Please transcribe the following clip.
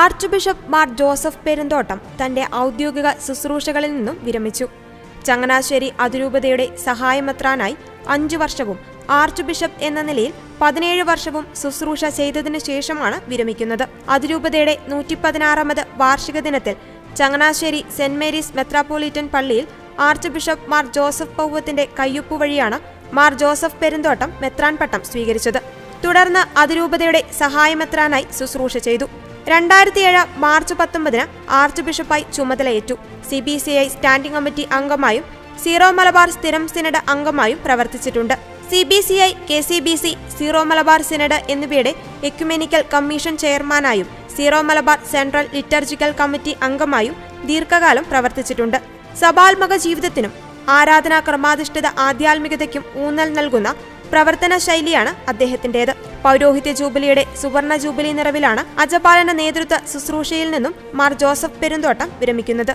Arch bishop Mar Joseph Perumthottam തന്റെ ഔദ്യോഗിക ശുശ്രൂഷകളിൽ നിന്നും വിരമിച്ചു. ചങ്ങനാശ്ശേരി അതിരൂപതയുടെ സഹായമത്രാനായി അഞ്ചു വർഷവും ആർച്ച് ബിഷപ്പ് എന്ന നിലയിൽ പതിനേഴ് വർഷവും ശുശ്രൂഷ ചെയ്തതിനു ശേഷമാണ് വിരമിക്കുന്നത്. അതിരൂപതയുടെ നൂറ്റി പതിനാറാമത് വാർഷിക ദിനത്തിൽ ചങ്ങനാശ്ശേരി സെന്റ് മേരീസ് മെത്രാപ്പോളിറ്റൻ പള്ളിയിൽ ആർച്ച് ബിഷപ്പ് മാർ ജോസഫ് പൗവത്തിന്റെ കയ്യൊപ്പ് വഴിയാണ് മാർ ജോസഫ് പെരുന്തോട്ടം മെത്രാൻ പട്ടം സ്വീകരിച്ചത്. തുടർന്ന് അതിരൂപതയുടെ സഹായമെത്രാനായി ശുശ്രൂഷ ചെയ്തു. രണ്ടായിരത്തിയേഴ് മാർച്ച് പത്തൊമ്പതിന് ആർച്ച് ബിഷപ്പായി ചുമതലയേറ്റു. C B C I standing committee അംഗമായും Syro Malabar സ്ഥിരം സിനഡ് അംഗമായും പ്രവർത്തിച്ചിട്ടുണ്ട്. C B C I K C B C Syro Malabar synod എന്നിവയുടെ ecumenical commission ചെയർമാനായും Syro Malabar central liturgical committee അംഗമായും ദീർഘകാലം പ്രവർത്തിച്ചിട്ടുണ്ട്. സഭാത്മക ജീവിതത്തിനും ആരാധനാ ക്രമാധിഷ്ഠിത ആധ്യാത്മികതയ്ക്കും ഊന്നൽ നൽകുന്ന പ്രവർത്തന ശൈലിയാണ് അദ്ദേഹത്തിന്റേത് പൗരോഹിത്യ ജൂബിലിയുടെ സുവർണ ജൂബിലി നിറവിലാണ് അജപാലന നേതൃത്വ ശുശ്രൂഷയിൽ നിന്നും മാർ ജോസഫ് പെരുന്തോട്ടം വിരമിക്കുന്നത്.